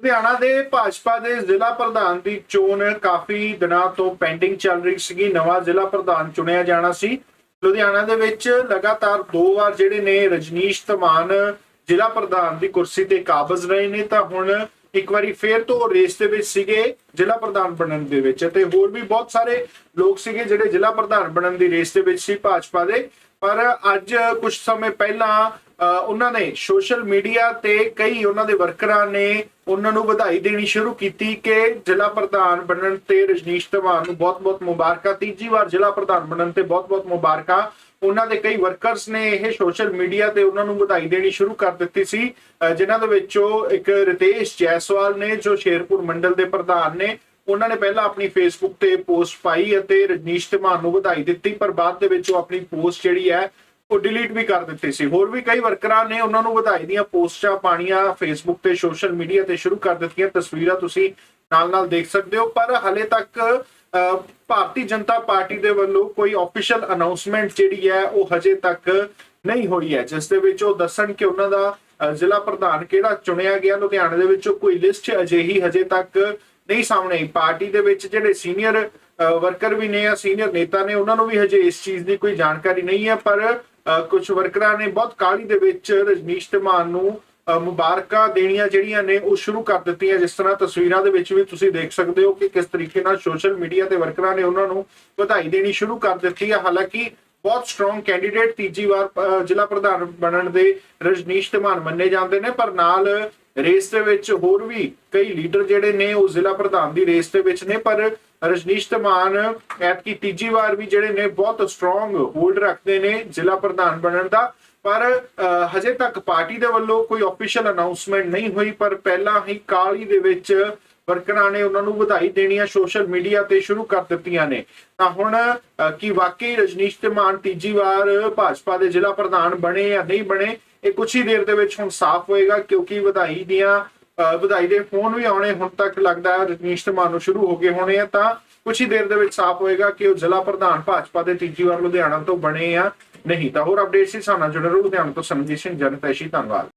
ਲੁਧਿਆਣਾ ਦੇ ਭਾਜਪਾ ਦੇ ਜ਼ਿਲ੍ਹਾ ਪ੍ਰਧਾਨ ਦੀ ਚੋਣ ਕਾਫੀ ਦਿਨਾਂ ਤੋਂ ਪੈਂਡਿੰਗ ਚੱਲ ਰਹੀ ਸੀਗੀ। ਨਵਾਂ ਜ਼ਿਲ੍ਹਾ ਪ੍ਰਧਾਨ ਚੁਣਿਆ ਜਾਣਾ ਸੀ। ਲੁਧਿਆਣਾ ਦੇ ਵਿੱਚ ਲਗਾਤਾਰ ਦੋ ਵਾਰ ਜਿਹੜੇ ਨੇ ਰਜਨੀਸ਼ ਧਮਾਨ ਜ਼ਿਲ੍ਹਾ ਪ੍ਰਧਾਨ ਦੀ ਕੁਰਸੀ ਤੇ ਕਾਬਜ਼ ਰਹੇ ਨੇ। ਤਾਂ ਹੁਣ ਇੱਕ ਵਾਰੀ ਫੇਰ ਤੋਂ ਰੇਸ ਦੇ ਵਿੱਚ ਸੀਗੇ ਜ਼ਿਲ੍ਹਾ ਪ੍ਰਧਾਨ ਬਣਨ ਦੇ ਵਿੱਚ ਤੇ ਹੋਰ ਵੀ ਬਹੁਤ ਸਾਰੇ ਲੋਕ ਸੀਗੇ ਜਿਹੜੇ ਜ਼ਿਲ੍ਹਾ ਪ੍ਰਧਾਨ ਬਣਨ ਦੀ ਰੇਸ ਦੇ ਵਿੱਚ ਸੀ ਭਾਜਪਾ ਦੇ। ਪਰ ਅੱਜ ਕੁਝ ਸਮੇਂ ਪਹਿਲਾਂ ਅ, ਉਹਨਾਂ ਨੇ ਸੋਸ਼ਲ ਮੀਡੀਆ ਤੇ ਕਈ ਉਹਨਾਂ ਦੇ ਵਰਕਰਾਂ ਨੇ ਉਹਨਾਂ ਨੂੰ ਵਧਾਈ ਦੇਣੀ ਸ਼ੁਰੂ ਕੀਤੀ ਕਿ ਜ਼ਿਲ੍ਹਾ ਪ੍ਰਧਾਨ ਬਣਨ ਤੇ ਰਜਨੀਸ਼ ਧਵਾਨ ਨੂੰ ਬਹੁਤ-ਬਹੁਤ ਮੁਬਾਰਕਾਂ ਤੀਜੀ ਵਾਰ ਜ਼ਿਲ੍ਹਾ ਪ੍ਰਧਾਨ ਬਣਨ ਤੇ ਬਹੁਤ-ਬਹੁਤ ਮੁਬਾਰਕਾਂ। ਉਹਨਾਂ ਦੇ ਕਈ ਵਰਕਰਸ ਨੇ ਇਹ ਸੋਸ਼ਲ ਮੀਡੀਆ ਤੇ ਉਹਨਾਂ ਨੂੰ ਵਧਾਈ ਦੇਣੀ ਸ਼ੁਰੂ ਕਰ ਦਿੱਤੀ ਸੀ। ਜਿਨ੍ਹਾਂ ਦੇ ਵਿੱਚੋਂ ਇੱਕ ਰਿਤੇਸ਼ ਜੈਸਵਾਲ ਨੇ, ਜੋ ਸ਼ੇਰਪੁਰ ਮੰਡਲ ਦੇ ਪ੍ਰਧਾਨ ਨੇ, ਉਹਨਾਂ ਨੇ ਪਹਿਲਾਂ ਆਪਣੀ ਫੇਸਬੁੱਕ ਤੇ ਪੋਸਟ ਪਾਈ ਅਤੇ ਰਜਨੀਸ਼ ਧਮਾਨ ਨੂੰ ਵਧਾਈ ਦਿੱਤੀ, ਪਰ ਬਾਅਦ ਦੇ ਵਿੱਚ ਉਹ ਆਪਣੀ ਪੋਸਟ ਜਿਹੜੀ ਹੈ, ਉਹ ਡਿਲੀਟ ਵੀ ਕਰ ਦਿੱਤੀ ਸੀ। ਹੋਰ ਵੀ ਕਈ ਵਰਕਰਾਂ ਨੇ ਉਹਨਾਂ ਨੂੰ ਵਧਾਈ ਦੀਆਂ ਪੋਸਟਾਂ ਪਾਣੀਆਂ ਫੇਸਬੁੱਕ ਤੇ ਸੋਸ਼ਲ ਮੀਡੀਆ ਤੇ ਸ਼ੁਰੂ ਕਰ ਦਿੱਤੀਆਂ। ਤਸਵੀਰਾਂ ਤੁਸੀਂ ਨਾਲ-ਨਾਲ ਦੇਖ ਸਕਦੇ ਹੋ, ਪਰ ਹਲੇ ਤੱਕ ਭਾਰਤੀ ਜਨਤਾ ਪਾਰਟੀ ਦੇ ਵੱਲੋਂ ਕੋਈ ਆਫੀਸ਼ੀਅਲ ਅਨਾਉਂਸਮੈਂਟ ਜਿਹੜੀ ਹੈ, ਉਹ ਹਜੇ ਤੱਕ ਨਹੀਂ ਹੋਈ ਹੈ, ਜਿਸ ਦੇ ਵਿੱਚ ਉਹ ਦੱਸਣ ਕਿ ਉਹਨਾਂ ਦਾ ਜ਼ਿਲ੍ਹਾ ਪ੍ਰਧਾਨ ਕਿਹੜਾ ਚੁਣਿਆ ਗਿਆ, ਲੁਧਿਆਣਾ ਦੇ ਵਿੱਚੋਂ ਕੋਈ ਲਿਸਟ ਅਜਿਹੀ ਹਜੇ ਤੱਕ ਨਹੀਂ ਸਾਹਮਣੇ ਆਈ। ਪਾਰਟੀ ਦੇ ਵਿੱਚ ਜਿਹੜੇ ਸੀਨੀਅਰ ਵਰਕਰ ਵੀ ਨੇ ਜਾਂ ਸੀਨੀਅਰ ਨੇਤਾ ਨੇ, ਉਹਨਾਂ ਨੂੰ ਵੀ ਹਜੇ ਇਸ ਚੀਜ਼ ਦੀ ਕੋਈ ਜਾਣਕਾਰੀ ਨਹੀਂ ਹੈ, ਪਰ ਕੁਝ ਵਰਕਰਾਂ ਨੇ ਬਹੁਤ ਕਾਹਲੀ ਦੇ ਵਿੱਚ ਰਜਨੀਸ਼ ਧਮਾਨ ਨੂੰ ਮੁਬਾਰਕਾਂ ਦੇਣੀਆਂ ਜਿਹੜੀਆਂ ਨੇ, ਉਹ ਸ਼ੁਰੂ ਕਰ ਦਿੱਤੀਆਂ। ਜਿਸ ਤਰ੍ਹਾਂ ਤਸਵੀਰਾਂ ਦੇ ਵਿੱਚ ਵੀ ਤੁਸੀਂ ਦੇਖ ਸਕਦੇ ਹੋ ਕਿ ਕਿਸ ਤਰੀਕੇ ਨਾਲ ਸੋਸ਼ਲ ਮੀਡੀਆ ਤੇ ਵਰਕਰਾਂ ਨੇ ਉਹਨਾਂ ਨੂੰ ਵਧਾਈ ਦੇਣੀ ਸ਼ੁਰੂ ਕਰ ਦਿੱਤੀ ਹੈ ਹਾਲਾਂਕਿ ਬਹੁਤ ਸਟਰੋਂਗ ਕੈਂਡੀਡੇਟ ਤੀਜੀ ਵਾਰ ਜ਼ਿਲ੍ਹਾ ਪ੍ਰਧਾਨ ਬਣਨ ਦੇ ਰਜਨੀਸ਼ ਧਮਾਨ ਮੰਨੇ ਜਾਂਦੇ ਨੇ, ਪਰ ਨਾਲ ਰੇਸ ਦੇ ਵਿੱਚ ਹੋਰ ਵੀ ਕਈ ਲੀਡਰ ਜਿਹੜੇ ਨੇ, ਉਹ ਜ਼ਿਲ੍ਹਾ ਪ੍ਰਧਾਨ ਦੀ ਰੇਸ ਦੇ ਵਿੱਚ ਨੇ, ਪਰ ਰਜਨੀਸ਼ ਧਮਾਨ ਐਤਕੀ ਤੀਜੀ ਵਾਰ ਵੀ ਜਿਹੜੇ ਨੇ, ਬਹੁਤ ਸਟਰੋਂਗ ਹੋਲਡ ਰੱਖਦੇ ਨੇ ਜ਼ਿਲ੍ਹਾ ਪ੍ਰਧਾਨ ਬਣਨ ਦਾ। ਪਰ ਹਜੇ ਤੱਕ ਪਾਰਟੀ ਦੇ ਵੱਲੋਂ ਕੋਈ ਆਫੀਸ਼ੀਅਲ ਅਨਾਉਂਸਮੈਂਟ ਨਹੀਂ ਹੋਈ, ਪਰ ਪਹਿਲਾਂ ਹੀ ਕਾਲੀ ਦੇ ਵਿੱਚ ਵਰਕਰਾਂ ਨੇ ਉਹਨਾਂ ਨੂੰ ਵਧਾਈ ਦੇਣੀਆਂ ਸੋਸ਼ਲ ਮੀਡੀਆ ਤੇ ਸ਼ੁਰੂ ਕਰ ਦਿੱਤੀਆਂ ਨੇ। ਤਾਂ ਹੁਣ ਅ, ਕੀ ਵਾਕਈ ਰਜਨੀਸ਼ ਧਮਾਨ ਤੀਜੀ ਵਾਰ ਭਾਜਪਾ ਦੇ ਜ਼ਿਲ੍ਹਾ ਪ੍ਰਧਾਨ ਬਣੇ ਜਾਂ ਨਹੀਂ ਬਣੇ ਇਹ ਕੁਝ ਹੀ ਦੇਰ ਦੇ ਵਿੱਚ ਹੁਣ ਸਾਫ਼ ਹੋਏਗਾ ਕਿਉਂਕਿ ਵਧਾਈ ਦੀਆਂ ਵਧਾਈ ਦੇ ਫੋਨ ਵੀ ਆਉਣੇ ਹੁਣ ਤੱਕ ਲੱਗਦਾ ਹੈ ਰਜਨੀਸ਼ ਧਮਾਨ ਨੂੰ ਸ਼ੁਰੂ ਹੋ ਗਏ ਹੋਣੇ ਆ ਤਾਂ ਕੁਝ ਹੀ ਦੇਰ ਦੇ ਵਿੱਚ ਸਾਫ਼ ਹੋਏਗਾ ਕਿ ਉਹ ਜ਼ਿਲ੍ਹਾ ਪ੍ਰਧਾਨ ਭਾਜਪਾ ਦੇ ਤੀਜੀ ਵਾਰ ਲੁਧਿਆਣਾ ਤੋਂ ਬਣੇ ਆ ਨਹੀਂ ਤਾਂ ਹੋਰ ਅਪਡੇਟਸ ਸੀ ਸਾਨੂੰ ਜੁੜੇ ਰਹੋ ਲੁਧਿਆਣਾ ਤੋਂ ਸੰਜੀਤ ਸਿੰਘ ਜਨਤੈਸ਼ੀ ਧੰਨਵਾਦ।